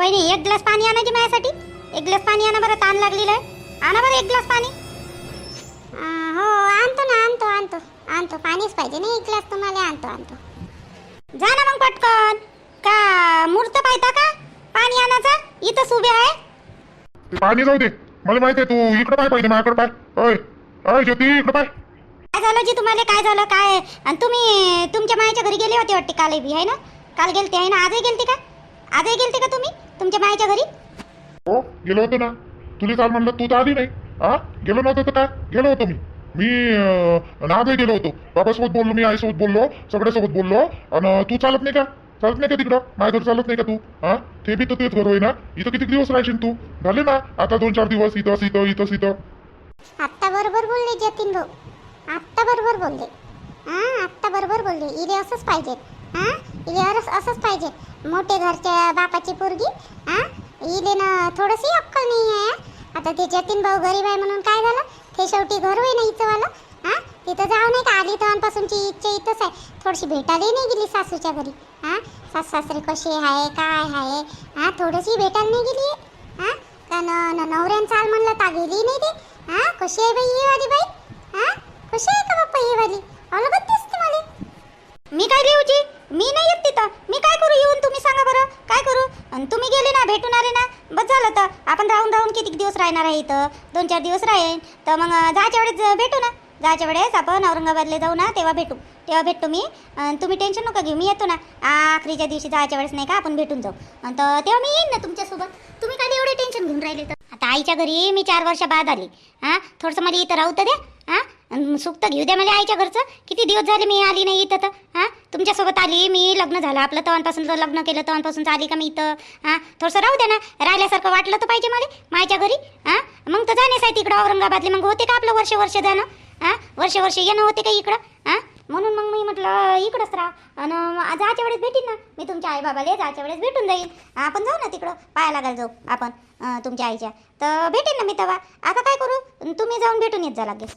वहिनी एक ग्लास पाणी आणायची माझ्यासाठी? एक ग्लास पाणी आणा बरं ताण लागलेलं आहे. आणा बरं एक ग्लास पाणी. हो आणतो ना आणतो आणतो. आणतो पाणीच पाहिजे ना एक ग्लास तुम्हाला आणतो आणतो. जा ना मग पटकन. का मूर्त पाहता का? पाणी आणायचा इथंच उभे आहे. ते पाणी जाऊ दे. मला माहिती आहे तू इकडे पाय पाहिजे माझ्याकडे पाय. अय अय ज्योती इकडे पाय. काय झालं जी तुम्हाला? काय झालं? काय? आणि तुम्ही तुमच्या मायाच्या घरी गेले होते वाटते काल बी आहे ना? काल गेलते आहे ना? आजही गेलते का? आजही गेलते का तुम्ही? तुमच्या मायाच्या घरी? हो गेलो होतो ना. तुला काल म्हणलं तू तर आली नाही. हा गेलो नव्हतं तर काय? गेलो होतो मी. मी अं, नादही गेलो होतो. बाबासोबत बोललो मी आईसोबत बोललो सगळ्यासोबत बोललो. आणि तू चालत नाही का? चालत नाही का तिकडं? माझ्या घर चालत नाही का तू? हा ते बी तर तेच घर होय ना? इथं किती दिवस राहशील तू? झाले ना? आता दोन चार दिवस इथंच इथं इथंच इथं. आत्ता बरोबर बोलले जतीन भाऊ. आत्ता बरोबर बोलले. हा आत्ता बरोबर बोलले. इले असंच पाहिजे हां? इलेवरच असंच पाहिजे. मोठे घरच्या बापाची पोरगी हां? इले ना थोडीशी अक्कल नाही आहे आता ते जतीन भाऊ गरीब आहे म्हणून काय झालं? ते शेवटी घर होई ना इथंवालं हां? तिथं जाऊ नाही का आली तवांपासूनची इच्छा इथंच आहे. थोडीशी भेटायला नाही गेली सासूच्या घरी हां? सास सासरे कसे आहे काय आहे हां? थोडीशी भेटायला नाही गेली हां? का न नवऱ्यानं चाल म्हणलं ता गेली नाही ते हां? कशी आहे बाई ही वाली बाई हां? कशी आहे का बाप्पा ही वाली? अलगत दिसते. मी काय लिहूची मी नाही येत तिथं. मी काय करू? येऊन तुम्ही सांगा बरं. काय करू? आणि तुम्ही गेले ना भेटून आले ना बस झालं तर. आपण राहून राहून किती दिवस राहणार आहे इथं? दोन चार दिवस राहीन. तर मग जायच्या वेळेस भेटू ना. जायच्या वेळेस आपण औरंगाबादला जाऊ ना तेव्हा भेटू. तेव्हा भेटतो मी. तुम्ही टेन्शन नका घेऊ. मी येतो ना. आखरीच्या दिवशी जायच्या वेळेस नाही का आपण भेटून जाऊ. तर तेव्हा मी येईन ना तुमच्यासोबत. तुम्ही काय एवढे टेन्शन घेऊन राहिले तर? आता आईच्या घरी मी चार वर्ष बाद आली. हां? थोडंसं मला इथं राहू तर द्या. हां? अन तर घेऊ द्या मला आईच्या घरचं. किती दिवस झाले मी आली नाही इथं तर हां? तुमच्यासोबत आली मी लग्न झालं. आपलं तवांपासून जर लग्न केलं तवांपासून आली का मी इथं हां? थोडंसं राहू द्या ना. राहिल्यासारखं वाटलं तर पाहिजे मला मायच्या घरी हां? मग तर जाण्यास आहे तिकडं औरंगाबादले. मग होते का आपलं वर्ष वर्ष जाणं? हां? वर्ष वर्ष येणं होते का इकडं? हां? म्हणून मग मी म्हटलं इकडंच राहा. आणि जायच्या वेळेस भेटीन ना. मी तुमच्या आई बाबाले जायच्या वेळेस भेटून जाईन. आपण जाऊ ना तिकडं पाया लागायला जाऊ आपण तुमच्या आईच्या. तर भेटेन ना मी तेव्हा. आता काय करू? तुम्ही जाऊन भेटून येत जा लागेल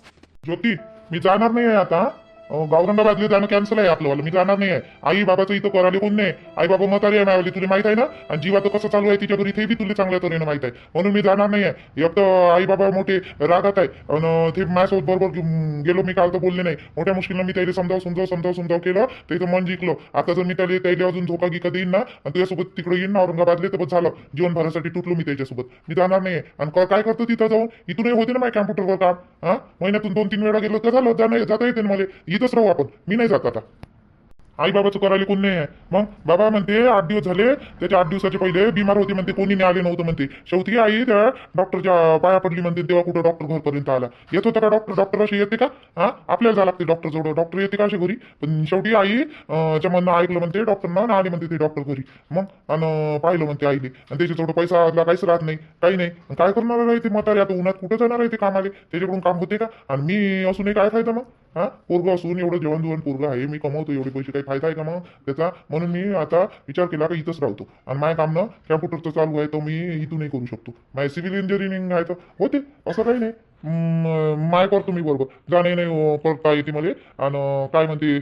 ज्योती मी जाणार नाही आता गौरंगाबादले जाणं कॅन्सल आहे आपलं. मी जाणार नाही आई बाबाचं इथं करायला कोण नाही? आई बाबा म्हातारी आहे मायावली तुला माहीत आहे ना? आणि जीवाचं कसं चालू आहे तिच्या घरी ते बी तुला चांगल्या तऱ्हेनं माहीत आहे. म्हणून मी जाणार नाही आहे एक तर आई बाबा मोठे रागात आहे. आणि ते माझ्यासोबत बरोबर गेलो मी काल तर बोलले नाही. मोठ्या मुश्किलनं मी त्याला समजाव समजाव समजाव समजाव केलं. त्याचं मन जिंकलो. आता जर मी त्याला त्याला अजून धोका गिका देईन ना आणि तुझ्यासोबत तिकडे येईन ना औरंगाबादले तर झालं. जीवन भरासाठी तुटलो मी त्याच्यासोबत. मी जाणार नाही आहे आणि काय करतो तिथं जाऊन? इथूनही होते ना माझ्या कॅम्प्युटरवर काम? हा? महिन्यातून दोन तीन वेळा गेलो तर झालं. जाणं जाता येते ना मला. इथंच राहू आपण मी नाही जात आता. आई बाबाचं करायला कोण नाही आहे? मग बाबा म्हणते आठ दिवस झाले त्याच्या आठ दिवसाचे पहिले बिमार होते म्हणते कोणी नाही आले नव्हतं म्हणते. शेवटी आई त्या डॉक्टरच्या पाया पडली म्हणते तेव्हा कुठं डॉक्टर घरपर्यंत आला. येत होता का डॉक्टर? डॉक्टर असे येते का? हा? आपल्याला जावं लागते डॉक्टर जवळ. डॉक्टर येते का असे घरी? पण शेवटी आई च्या म्हणणं ऐकलं म्हणते डॉक्टरना ना आले म्हणते ते डॉक्टर घरी. मग आणि पाहिलं म्हणते आईले. आणि त्याच्या थोडं पैसा आला काहीच राहत नाही. काही नाही. काय करणार आहे ते म्हातारे? आता उन्हात कुठं जाणार आहे ते कामाले? त्याच्याकडून काम होते का? आणि मी असूनही काय फायदा मग? हा? पोरग असून एवढं जेवण जेवण पोरग आहे मी कमवतो एवढे पैसे काही फायदा आहे का मग? त्याचा? म्हणून मी आता विचार केला का इथंच राहतो. आणि माझ्या कामनं कॅम्प्युटरचं चालू आहे तर मी इथूनही करू शकतो. माझे सिव्हिल इंजिनिअरिंग आहे तर होते असं काही नाही. माय करतो मी बरोबर. जाणे नाही करता येते मला. आणि काय म्हणते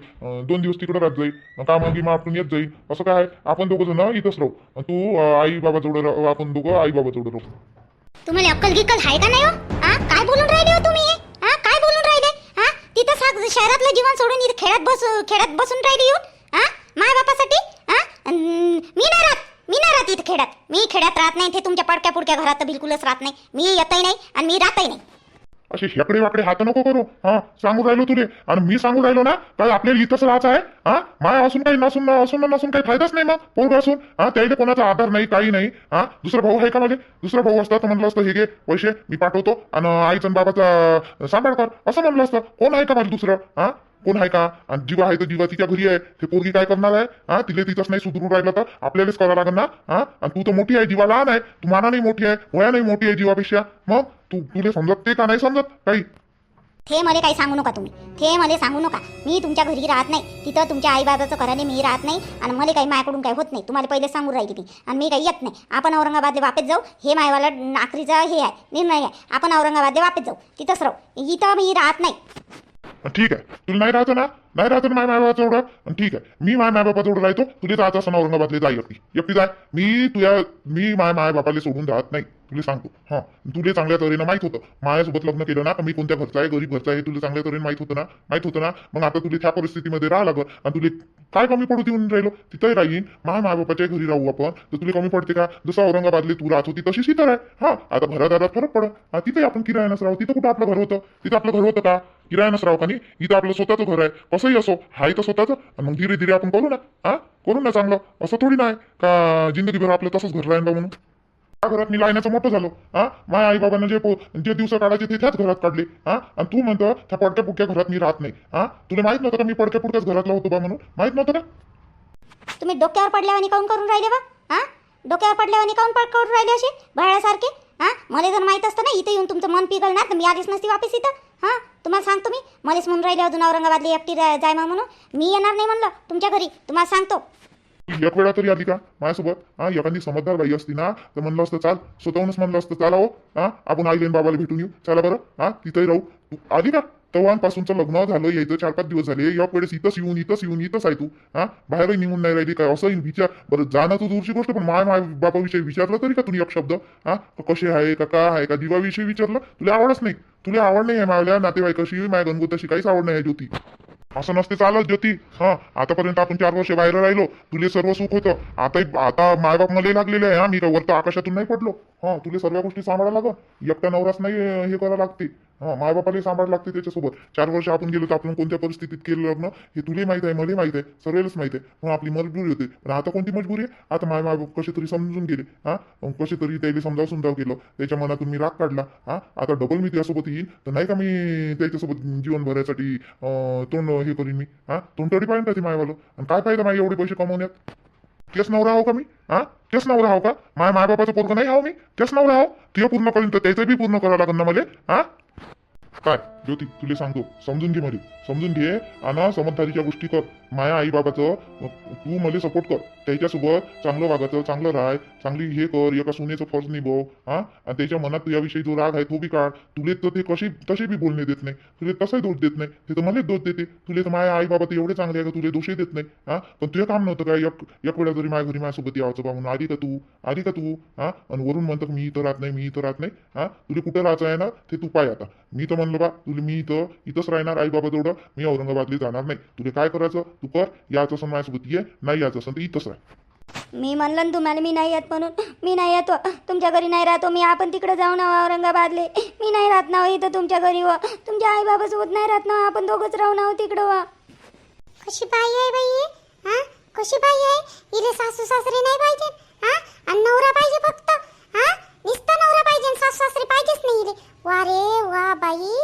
दोन दिवस तिकडं राहत जाईल कामं मग आपण येत जाईल असं काय आहे? आपण दोघं जण इथंच राहू. तू आई बाबा राहू आपण दोघं आई बाबा राहू. तुम्हाला अक्कल गिक्कल आहे का नाही हो? काय बोलून राहिले हो तुम्ही हा काय बोलून राहिले हा तिथं सा- शहरातलं जीवन सोडून इथं खेळत बस खेळत बसून राहिली येऊन? हा माय बापासाठी? हा मी नाही राहत. मी नाही राहत इथं खेड्यात मी खेड्यात राहत नाही. ते तुमच्या पडक्या पुडक्या घरात बिलकुलच राहत नाही. मी येतही नाही आणि मी राहतही नाही. असे शेकडे वाकडे हात नको करू. हा सांगू राहिलो तुले. आणि मी सांगू राहिलो ना काय आपल्याला इथंच राहायचं आहे? हा माय असून काही नसून असून नसून काही फायदाच नाही मग पोरग असून. हा त्याला कोणाचा आधार नाही काही नाही. हा दुसरा भाऊ आहे का माझे? दुसरा भाऊ असता तर म्हणलं असतं हे घे पैसे मी पाठवतो. आणि आईचं बाबाचा सांभाळ कर. असं म्हणलं असतं. कोण आहे का माझं दुसरं? हा? कोण आहे का? आणि जीवा आहे तर जीवा तिच्या घरी आहे. ते पोरगी काय करणार आहे? हा तिला तिथंच नाही सुधरून राहिलं तर आपल्यालाच करावं लागेल ना? हा आणि तू तर मोठी आहे जीवा लहान आहे. तू मानाने मोठी आहे वया नाही मोठी आहे जीवापेक्षा. मग तू तुला समजत ते का नाही समजत? काही? ते मला काही सांगू नका तुम्ही. हे मला सांगू नका. मी तुमच्या घरी राहत नाही. तिथं तुमच्या आई बाबाचं मी राहत नाही. आणि मला काही मायाकडून काही होत नाही. तुम्हाला पहिले सांगून राहिली ती. आणि मी काही येत नाही. आपण औरंगाबादला वापस जाऊ. हे मायवाला आखरीचा हे आहे. निर्णय आहे. आपण औरंगाबादला वापस जाऊ. तिथंच राहू. इथं मी राहत नाही. ठीक आहे. तुला नाही राहतं ना? नाही राहतं ना माय बाबाचं एवढं? ठीक आहे. मी माय माय एवढं राहतो. तुला जात असं औरंगाबादला जाय एकटी. एकटी जाय. मी तुझ्या मी माय माय बापाला सोडून जात नाही. तुला सांगतो. हा. तुला चांगल्या तऱ्हेनं माहीत होतं. माझ्यासोबत लग्न केलं ना मी कोणत्या घरचा आहे? गरीब घरचा आहे? तुला चांगल्या तऱ्हेनं माहीत होतं ना? माहीत होतं ना? मग आता तुला त्या परिस्थितीमध्ये राहा लागल. आणि तुला काय कमी पडू देऊन राहिलो? तिथंही राहीन. माय मायबापाच्या घरी राहू आपण. तर तुला कमी पडते का? जसं औरंगाबादले तू राहत होती तशीच इथं आहे. हा. आता घरादारात फरक पडत तिथे आपण किरायानंच राहू. तिथं कुठं आपलं घर होतं? तिथं आपलं घर होतं का? किरायानंच राहू का नाही इथं आपलं स्वतःचं घर आहे. कसंही असो हाय तर स्वतःचं. आणि मग धीरे धीरे आपण करू ना. हा करू ना चांगलं. असं थोडी नाही. का जिंदगीभर आपलं तसंच घर राहील बा म्हणून? त्या घरात मी लायण्याचं मोठं झालो. हा माझ्या आई बाबांना जे पो- जे दिवस काढायचे ते त्याच घरात काढले. हा आणि तू म्हणतो त्या पडक्या पुडक्या घरात मी राहत नाही. हा तुला माहीत नव्हतं का मी पडक्या पुडक्याच घरातला होतो बा म्हणून? माहीत नव्हतं का? तुम्ही डोक्यावर पडल्यावानी काऊन करून राहिले बा? हा डोक्यावर पडल्यावानी काऊन पड करून राहिले असे? भाड्यासारखे हा मला जर माहीत असतं ना इथे येऊन तुमचं मन पिघलणार तर मी आलीच नसती वापस इथं. हा तुम्हाला सांगतो मी. मलाच म्हणून राहिले अजून औरंगाबादला एकटी रा- जाय मग म्हणून. मी येणार नाही म्हणलं तुमच्या घरी. तुम्हाला सांगतो. एक वेळा तरी आली का? माझ्यासोबत? हा एखादी समजदार बाई असती ना तर म्हणलं असतं चाल स्वतःहूनच म्हणलं असतं चाला हो हा आपण आईलेन बाबाला भेटून येऊ. चला बरं. हा तिथंही राहू. आली का? तेव्हापासूनचं लग्न झालं यायचं चार पाच दिवस झाले या वेळेस इथंच येऊन इथंच येऊन इथंच आहे तू. हा? बाहेरही निघून नाही राहिली काय? असं विचार. बरं जाणं तू दूरची गोष्ट पण माय माय बापाविषयी विचारलं तरी का तुम्ही एक शब्द हा कसे आहे का काय आहे का दिवाविषयी विचारलं? तुला आवडच नाही. तुला आवड नाही आहे मावल्या नातेवाईकाशी माय गणगोताशी काहीच आवड नाही आहे ज्योती. असं नसते चालत ज्योती. हा? आतापर्यंत आपण चार वर्ष बाहेर राहिलो. तुले सर्व सुख होतं. आता आता मायबाप मला लागलेले आहे हा. मी काय वरतं आकाशातून नाही पडलो. हा तुले सर्व गोष्टी सांभाळा लागत एकटा नवराच नाही हे करावं लागते. हा मायबापाला सांभाळायला लागते त्याच्यासोबत. चार वर्ष आपण गेलो तर आपण कोणत्या परिस्थितीत केलं लग्न? हे तुला माहीत आहे मला माहीत आहे सर्वेलाच माहीत आहे. म्हणून आपली मजबुरी होती. पण आता कोणती मजबुरी आहे? आता माय मायबाप कसे तरी समजून गेले हा? कसे तरी त्याला समजाव समजाव केलं त्याच्या मनातून मी राग काढला हा? आता डबल मी त्यासोबत येईल तर नाही का मी त्याच्यासोबत जीवन भरायसाठी तोंड हे करीन मी हा? तोंडतडी पाहिजे का ते मायवालं? आणि काय पाहिजे माझे एवढे पैसे कमवण्यात? तेच नवरा हो का मी हा? तेच नवरा हो का? माय मायबापाचं पोरगं नाही हो मी तेच नवरा हो ते पूर्ण करीन तर त्याचं बी पूर्ण करावं लागेल ना मला हा? काय ज्योती तुले सांगतो. समजून घे मध्ये समजून घे आणि समजदारीच्या गोष्टी कर. माया आई बाबाचं तू मला सपोर्ट कर. त्याच्यासोबत चांगलं वागायचं चांगलं राह चांगली हे कर एका सुनेचं फर्ज निभव हा? आणि त्याच्या मनात तुझ्याविषयी जो राग आहे तो बी काढ. तुले तर ते कशी तसे बी बोलणे देत नाही. तुले तसंही दोष देत नाही. ते तर मलाच दोष देते. तुले तर माया आई बाबा तर एवढे चांगले आहे का? तुले दोषही देत नाही हा? पण तुझं काम नव्हतं काय एक एक वेळा जरी माझ्या घरी माझ्यासोबत यावचं बा म्हणून आली का तू? आली का तू? हा? आणि वरून म्हणतात मी इथं राहत नाही मी इथं राहत नाही. हा? तुला कुठं राहायचं आहे ना? ते तू पाय आता. मी तर म्हणलं बा तुला मी इथं इथंच राहणार आई बाबा तेवढं मी औरंगाबादला जाणार नाही. तुला काय करायचं? तू कर. याचं असं माझ्यासोबत ये. नाही याचं असं तर इथंच राह. मी म्हणलं ना तुम्हाला मी नाही येत म्हणून. मी नाही येतो. तुमच्या घरी नाही राहतो. मी आपण तिकडे जाऊ ना औरंगाबादले. मी नाही राहत ना हो इथं तुमच्या घरी व. तुमच्या आई बाबासोबत नाही राहत ना आपण दोघंच राहू ना हो तिकडं व. कशी बाई आहे बाई? ही? हा कशी बाई आहे? इले सासू सासरे नाही पाहिजे? हा? आणि नवरा पाहिजे फक्त. हा? नुसता नवरा पाहिजे सासू सासरे पाहिजेच नाही इले वा रे वा बाई.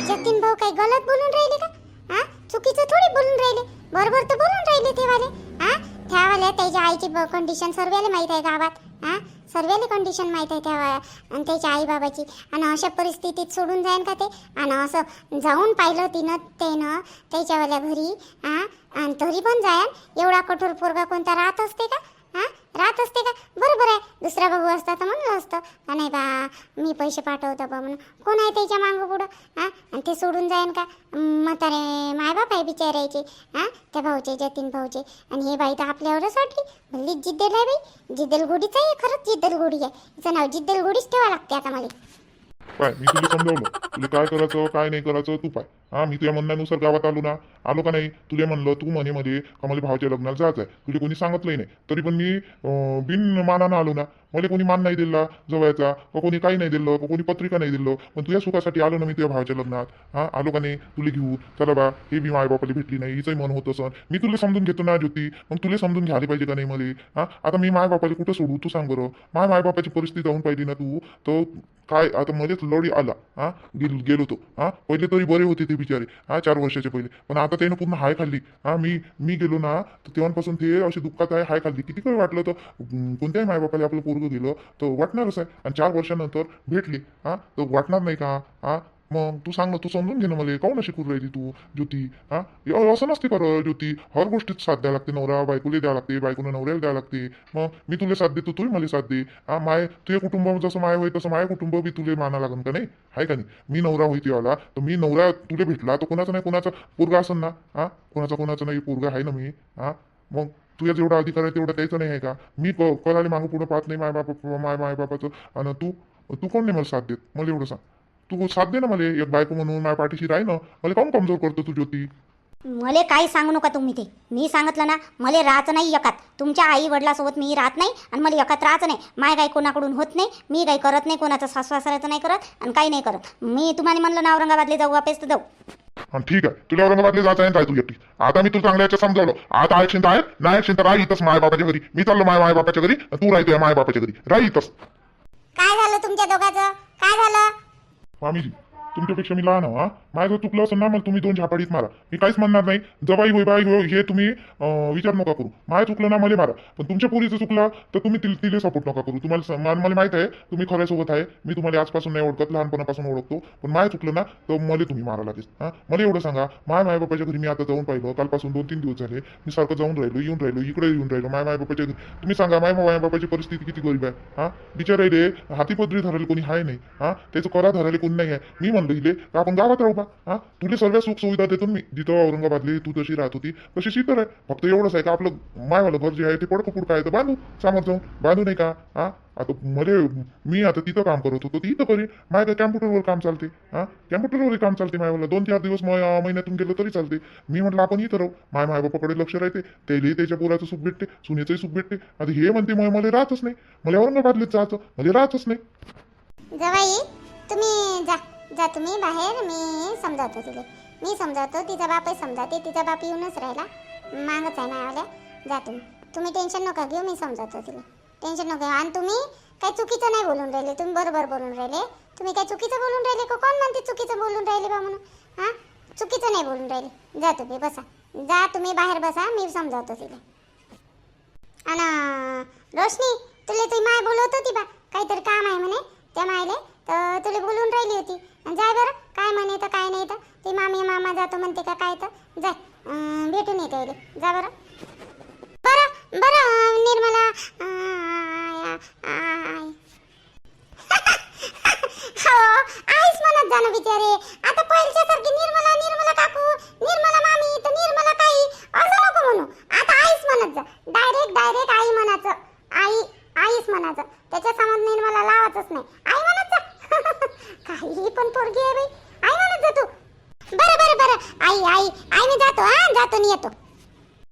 जतीन भाऊ काही गलत बोलून राहिले का? हा चुकीचं थोडी बोलून राहिले. बरोबर तर बोलून राहिले ते वाले हा त्यावाले त्याच्या आईची कंडिशन सर्वाले माहीत आहे गावात. हा सर्वाले कंडिशन माहीत आहे त्या आणि त्याच्या आई बाबाची आणि अशा परिस्थितीत सोडून जाईन का ते? आणि असं जाऊन पाहिलं तिनं त्यानं त्याच्यावाल्या घरी. हा आणि तरी पण जायन एवढा कठोर पोरगा कोणता राहत असते का? हा राहत असते का? बरोबर आहे. दुसरा भाऊ असता तर म्हणलं असतं. नाही बा मी पैसे पाठवतो बा म्हणून. कोण आहे त्याच्या मागं पुढं? हा आणि ते सोडून जाईन का? म्हातारे मायबाप आहे बिचारायचे हां? त्या भाऊचे जतीन भाऊचे. आणि हे बाई तर आपल्यावरच वाटली भल्ली जिद्दल आहे बाई. जिद्दल गोडीच आहे खरंच जिद्दल गोडी आहे. तिचं नाव जिद्दल गोडीच ठेवा लागते आता मला. पाय मी तुला समजावलं. तुला काय करायचं काय नाही करायचं तू पाय. हा मी तुझ्या म्हणण्यानुसार गावात आलो ना आलो का नाही? तुला म्हणलं तू म्हणे मध्ये का मला भावाच्या लग्नाला जायचं आहे तुला कोणी सांगितलंही नाही. तरी पण मी बिन मानानं आलो ना मला कोणी मान नाही दिला जवळचा का कोणी काही नाही दिलं का कोणी पत्रिका नाही दिलं. पण तुझ्या सुखासाठी आलो ना मी तुझ्या भावाच्या लग्नात. हा आलो का नाही? तुला घेऊ. चला बा हे बी माय बापाला भेटली नाही हिचंही मन होतं सण. मी तुला समजून घेतो ना ज्योती. मग तुला समजून घ्यायला पाहिजे का नाही मला? हा आता मी माय बापाला कुठं सोडू? तू सांग बरं. माय माय बापाची परिस्थिती जाऊन पाहिली ना तू तर काय? आता मध्येच लढी आला हा? गेल गेलो तो हा? पहिले तरी बरे होते ते बिचारे हा? चार वर्षाचे पहिले. पण आता त्यानं पूर्ण हाय खाल्ली हा? मी मी गेलो ना तर तेव्हापासून ते असे दुःखात आहे हाय खाल्ली. किती काही वाटलं तर कोणत्याही मायबापाला आपलं पोरगं गेलं तर वाटणारच आहे. आणि चार वर्षानंतर भेटली हा? तर वाटणार नाही का हा? मग तू सांग ना तू समजून घे ना मला काऊन अशी करू राहिली तू ज्योती? हा? असं नसते बरं ज्योती. हर गोष्टीत साथ द्यावं लागते नवरा बायकोला द्यावं लागते बायकोनं नवऱ्याला द्यावं लागते. मग मी तुला साथ देतो तूही मला साथ दे. हा माय तुझ्या कुटुंब जसं माय होय तसं माय कुटुंब बी तुले माना लागन का नाही? आहे का नाही? मी नवरा होई तेव्हा तर मी नवरा तुला भेटला तर कोणाचा नाही कोणाचा पोरगा असन ना? हा? कोणाचा कोणाचा नाही पोरगा आहे ना मी? हा? मग तुझ्या जेवढा अधिकार आहे तेवढा त्याचं नाही आहे का? मी क करायला मागं पुढं पाहत नाही माय बाप माय माय बापाचं. आणि तू तू कोण नाही मला साथ देत? मला एवढं सांग. तू साथ दे ना मला एक बायको म्हणून माझ्या पाठीशी राही ना मला काऊन कमजोर करतो तू ज्योती? मले काही सांगू नका तुम्ही ते. मी सांगितलं ना मले राहायचं नाही एकात. तुमच्या आई वडिलासोबत मी राहत नाही आणि मला एकात राहायचं नाही. माय काही कोणाकडून होत नाही मी काही करत नाही कोणाचं सासवासरायचं नाही करत आणि काही नाही करत. मी तुम्हाला म्हणलं ना औरंगाबादला जाऊ वापेस तर जाऊ. हा ठीक आहे. तुला औरंगाबादला जायचं आहे काय तू एकटी. आता मी तुला चांगल्या याच्या समजावलं. आता ऐकशील तर आहे नाही तर राह इथंच माय बापाच्या घरी. मी चाललो माय माय बापाच्या घरी तू राहतोय माय बापाच्या घरी. राह इथंच. काय झालं तुमच्या दोघाचं? काय झालं? 我还没 तुमच्यापेक्षा मी लहान हा. माझं चुकलं असं ना मग तुम्ही दोन झापाडीत मारा. मी काहीच म्हणणार नाही. जबाई होई बाई होय हे तुम्ही विचार नका करू. माझं चुकलं ना मला मारा. पण तुमच्या पोरीचं चुकलं तर तुम्ही तिला तिला सपोर्ट नका करू. तुम्हाला मला माहीत आहे तुम्ही खऱ्यासोबत आहे. मी तुम्हाला आजपासून नाही ओळखत लहानपणापासून ओळखतो. पण माझं चुकलं ना तर मला तुम्ही मारा लागेल. हा? मला एवढं सांगा. माय माय बापाच्या घरी मी आता जाऊन पाहिलं. कालपासून दोन तीन दिवस झाले. मी सारखं जाऊन राहिलो येऊन राहिलो इकडे येऊन राहिलो. माय माय बापाच्या घरी. तुम्ही सांगा माय माय बापाची परिस्थिती किती गरीब आहे? हा? बिचारे रे हाती पदरी धरायला कोणी आहे नाही. हा? त्याचं करा धरायला कोणी नाही आहे. मी म्हणलं हिले तर आपण गावात राहू बा. हा? तुला सर्व सुख सुविधा देतो मी. जिथं औरंगाबादली तू तशी राहत होती तशी शीतर आहे. फक्त एवढंच आहे का आपलं मायवालं घर जे आहे ते पडकं पुडकं आहे तर बांधू. सामोर जाऊन. बांधू नाही का? हा? आता मले मी आता तिथं काम करत होतो. तिथं करी माझ्या कॅम्प्युटरवर काम चालते. हा? कॅम्प्युटरवर काम चालते मायवाला. दोन चार दिवस महिन्यातून गेलो तरी चालते. मी म्हटलं आपण इथं राहू. माय माय बापाकडे लक्ष राहते. त्याला त्याच्या पोराचं सुख भेटते सुनेचंही सुख भेटते. आता हे म्हणते मग मला राहतच नाही. मला औरंगाबादलेच जायचं. मला राहतच नाही. जवाई तुम्ही जा. जा तुम्ही बाहेर मी समजावतो तिथे मी समजावतो तिचा बापही समजावते तिचा बाप येऊनच राहिला. मागच आहे मायावाल्या. जा तुम्ही. तुम्ही टेन्शन नका घेऊ मी समजावतो तिला. टेन्शन नका घेऊ. आणि तुम्ही काही चुकीचं नाही बोलून राहिले. तुम्ही बरोबर बोलून राहिले. तुम्ही काय चुकीचं बोलून राहिले का? कोण म्हणते चुकीचं बोलून राहिले बा म्हणून? हां? चुकीचं नाही बोलून राहिले. जा तुम्ही बसा. जा तुम्ही बाहेर बसा मी समजावतो तिला. आणि रोशनी तुला तुम्ही माय बोलवत होती बा. काहीतरी काम आहे म्हणे. त्या मायले तर तुला बोलून राहिली होती. जाय बरं काय म्हणे तर काय नाही तर. ती मामी मामा जातो म्हणते का काय तर. जाय भेटून येते जा बरं बरं अं, निर्मला अं, आय. हो आईच म्हणत जा ना बिचारे आता पहिल्याच्या सारखी निर्मला निर्मला काकू निर्मला मामी तर निर्मला ताई असं नको म्हणू आता आईच म्हणत जा डायरेक्ट डायरेक्ट आई म्हणायचं आई आईच म्हणायचं त्याच्यासमोर निर्मला लावायचंच नाही आई म्हणत जा काही पण पोरगी आहे बाई आई म्हणत जा तू बरं बरं बरं आई आई मी जातो हा जातो आणि येतो.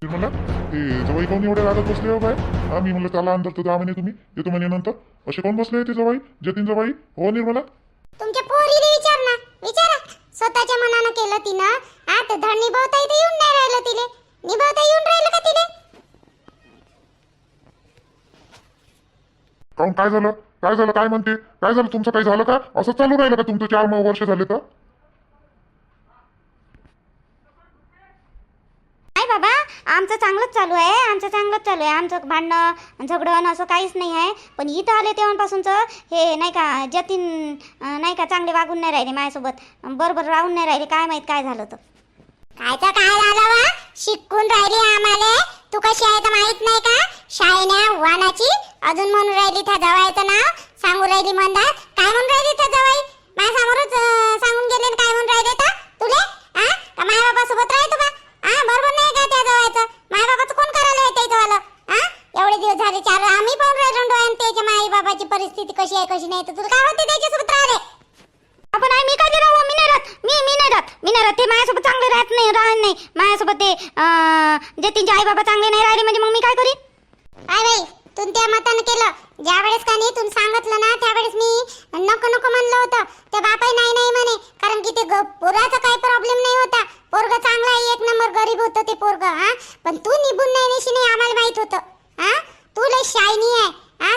निर्मला ते जवाई कोण एवढे रागत बसले हो बाय हा मी म्हणलं त्याला अंतर तर जा म्हणे तुम्ही. येतो म्हणे नंतर. असे कोण बसले ते जवाई जतीन जवाई हो निर्मला? तुमच्या पोरीला विचार ना. विचारा. स्वतःच्या मनानं केलं तिनं. हा तर धड निभावता इथे येऊन नाही राहिलं तिले. निभावता येऊन राहिलं का तिले? काऊन काय झालं? काय झालं? काय म्हणते? काय झालं? तुमचं काही झालं का? असं चालू राहिलं का तुमचं? चार वर्ष झाले तर? बाबा आमचं चांगलंच चालू आहे आमचं चांगलंच चालू आहे. आमचं भांडणं झगडण असं काहीच नाही आहे. पण इथं आले तेव्हापासूनचं हे नाही का जतीन नाही का चांगले वागून नाही राहिले माझ्यासोबत. बरोबर राहून नाही राहिले काय माहीत काय झालं तर. कायचं काय झालं वा? शिकून राहिली आम्हाला. तू कशी आहे तर माहीत नाही का? शाळेने वानाची अजून म्हणून राहिली त्या जवायचं नाव. सांगून राहिली म्हणतात. काय म्हणून राहिली त्या जवाई? माझ्या समोरच सांगून गेले काय म्हणून राहिले तर? तुले? हा माझ्या बाबा सोबत राहतो का हा बरोबर नाही का त्या जवायचं माय बाबाचं कोण करायला येते वालं हा एवढे दिवस झाले चार आम्ही पाहून राहिलो डोळ्यानं त्याच्या माई बाबाची परिस्थिती कशी आहे कशी नाही तर तुला काय होते त्याच्यासोबत राहिले आपण मी काय राहू मी नाही राहत मी मी नाही राहत मी नाही राहत ते माझ्यासोबत चांगले राहत नाही राहत नाही. माझ्यासोबत ते जे जतीनचे आई बाबा चांगले नाही राहिले म्हणजे मग मी काय करीन? काय बाई तू त्या मतानं केलं. ज्या वेळेस का नाही तू सांगितलं ना त्यावेळेस मी नको नको म्हणलं होतं. ते बापाई नाही नाही म्हणे. कारण की ते पोराचा काही प्रॉब्लेम नाही होता. पोरग चांगला आहे एक नंबर गरीब होतं ते पोरग हा? पण तू निभून नाही नाही आम्हाला माहीत होतं हा? तू लय शायनी आहे.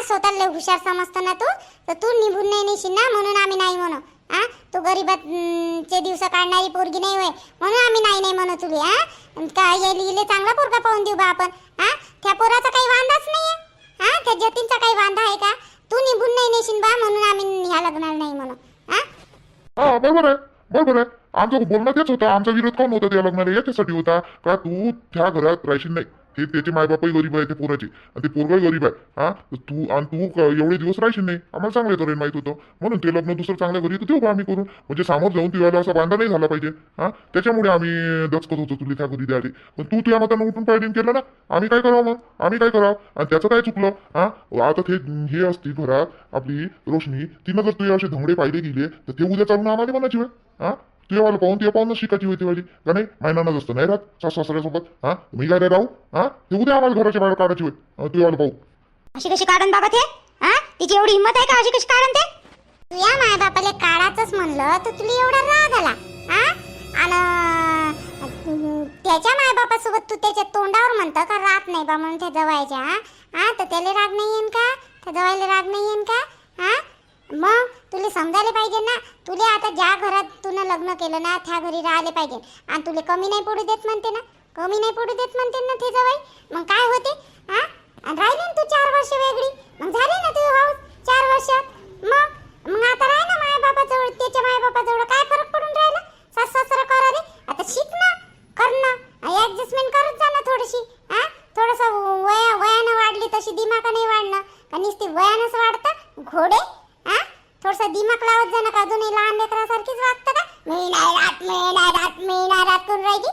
स्वतःला हुशार समजतो ना तू. तर तू निभून नाही नेशील ना म्हणून आम्ही नाही म्हणू. हा तू गरीबाचे दिवस काढणारी पोरगी नाही होय म्हणून आम्ही नाही नाही म्हणू तुली हा. काय ये लिहिले चांगला पोरगा पाहून देऊ बा आपण हा. त्या पोराचा काही वांधाच नाहीये हा. त्या जतीनचा काही वांधा आहे का? तू निभून नाही नेशील बा म्हणून आम्ही ह्या लग्नाला नाही म्हणू हा बरोबर आहे बरोबर आहे. आमचं बोलणं तेच होतं आमचा विरोध कोण होता त्या लग्नाला? याच्यासाठी होता का तू त्या घरात राहशील नाही? ते त्याचे मायबापही गरीब आहे ते पोराचे. आणि ते पोरगाही गरीब आहे. हा? तू आणि तू क- एवढे दिवस राहशील नाही. आम्हाला चांगल्या तऱ्हेने माहीत होतं. म्हणून ते लग्न दुसरं चांगल्या घरी तर तेव्हा आम्ही करू म्हणजे समोर जाऊन तुझ्याला असा बांधा नाही झाला पाहिजे. हा? त्याच्यामुळे आम्ही दचकत होतो तुला त्या घरी द्यायला. पण तू तुझ्या मतानं उठून पाहिजे केलं ना. आम्ही काय करावं मग? आम्ही काय करावं? आणि त्याचं काय चुकलं? हा? आता ते हे असती घरात आपली रोशनी. तिनं जर तुझे असे धमडे पाहिले गेले तर ते उद्या चालून आम्हाला म्हणायची वेळ हा? तुझ्यावाला पाहून तुझ्या पाहूनच शिकायची होती वाली. का नाही? महिन्यानं असतं नाही राहत सास सासऱ्यासोबत हा? मी काय राहू हा? ते उद्या आम्हाला घराच्या बाहेर काढायची वेळ तुझ्यावाला पाहू. अशी कशी काढन बाबा ते? हा? तिची एवढी हिंमत आहे का अशी कशी काढन ते? या माय बापाले काढाचंच म्हणलं तर तुला एवढा राग आला. हा? आणि त्याच्या माय बापासोबत तू त्याच्या तोंडावर म्हणतं का राहत नाही बा म्हणून त्या जवायच्या हा? हा तर त्याला राग नाही येईन का? त्या जवायला राग नाही येईन का? हा? मग तुला समजायला पाहिजे ना? तुले आता ज्या घरात तुनं लग्न केलं ना त्या घरी राहिले पाहिजे. आणि तुले कमी नाही पडू देत म्हणते ना? कमी नाही पडू देत म्हणते ना ते जवळ? मग काय होते? हा? आणि राहिली ना तू चार वर्ष वेगळी? मग झाली ना तू हाऊस चार वर्षात मग? मग आता राह ना माय बाबाजवळ त्याच्या माय बाबाजवळ काय फरक पडून राहिला? सास सासरा करा रे आता शिक ना कर ना. ऍडजस्टमेंट करत जा ना थोडीशी. हा? थोडंसं वया वयानं वाढली तशी दिमाग नाही वाढणं का नुसती वयानंच वाढतं? घोडे? थोडस दिमाग लावत जा ना का अजूनही लहान लेकरासारखीच वागतं का? मी नाही राहत मी नाही राहत मी नाही राहत करून राहिली.